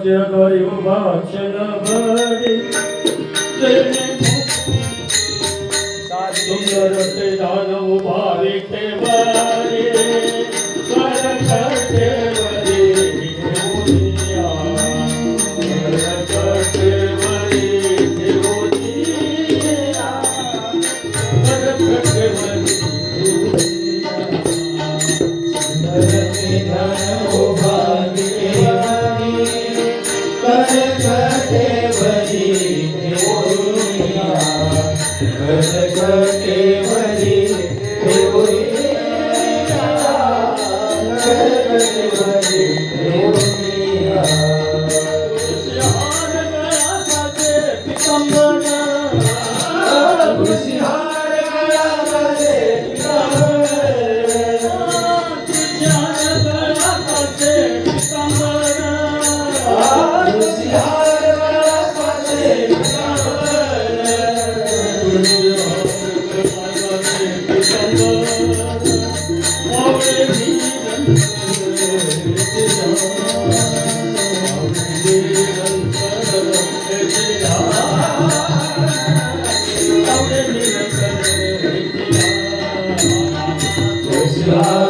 વચ્ચે કર્યું ભાષણ ભરી સાધુ રસ્તે દાનવ ભાવિક God.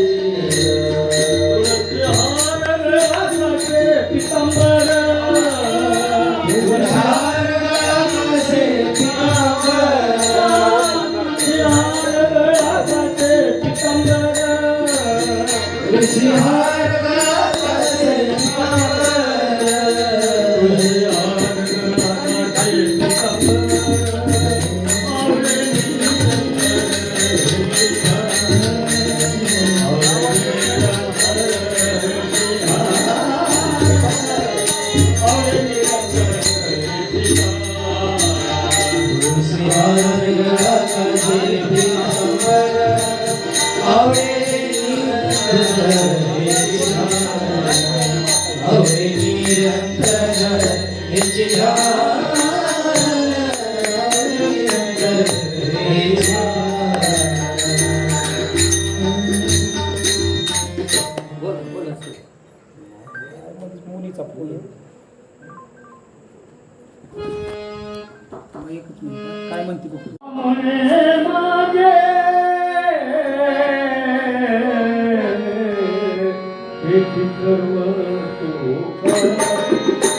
canto, canto.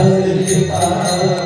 ¡Gracias!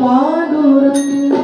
Pandurang